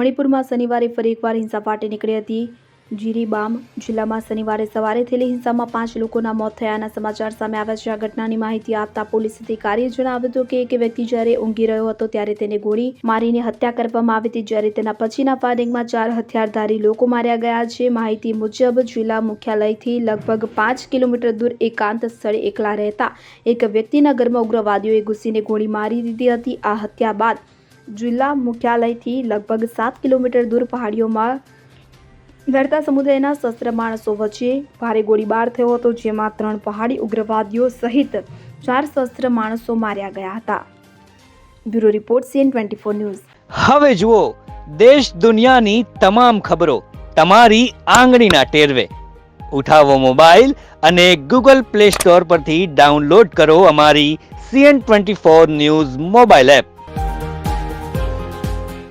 મણિપુરમાં શનિવારે ફરી એકવાર હિંસા ફાટી નીકળી હતી. જીરીબામ જિલ્લામાં શનિવારે સવારે થયેલી હિંસામાં પાંચ લોકોના મોત થયાના સમાચાર સામે આવ્યા છે. આ ઘટનાની માહિતી આપતા પોલીસ અધિકારીએ જણાવ્યું હતું કે એક વ્યક્તિ જ્યારે ઊંઘી રહ્યો હતો ત્યારે તેને ગોળી મારીને હત્યા કરવામાં આવી હતી. જ્યારે તેના પછીના ફાયરિંગમાં ચાર હથિયારધારી લોકો માર્યા ગયા છે. માહિતી મુજબ જિલ્લા મુખ્યાલયથી લગભગ પાંચ કિલોમીટર દૂર એકાંત સ્થળે એકલા રહેતા એક વ્યક્તિના ઘરમાં ઉગ્રવાદીઓએ ઘૂસીને ગોળી મારી દીધી હતી. આ હત્યા બાદ જિલ્લા મુખ્યાલયથી લગભગ સાત કિલોમીટર દૂર પહાડીઓમાં લડતા સમુદાયના શસ્ત્ર માણસો વચ્ચે ભારે ગોળીબાર થયો હતો, જેમાં ત્રણ પહાડી ઉગ્રવાદીઓ સહિત ચાર શસ્ત્ર માણસો માર્યા ગયા હતા. Bureau report CN twenty four news. હવે જુઓ, દેશ દુનિયાની તમામ ખબરો તમારી આંગળીના ટેરવે. ઉઠાવો મોબાઈલ અને ગૂગલ પ્લે સ્ટોર પરથી ડાઉનલોડ કરો અમારી CN twenty four news mobile app.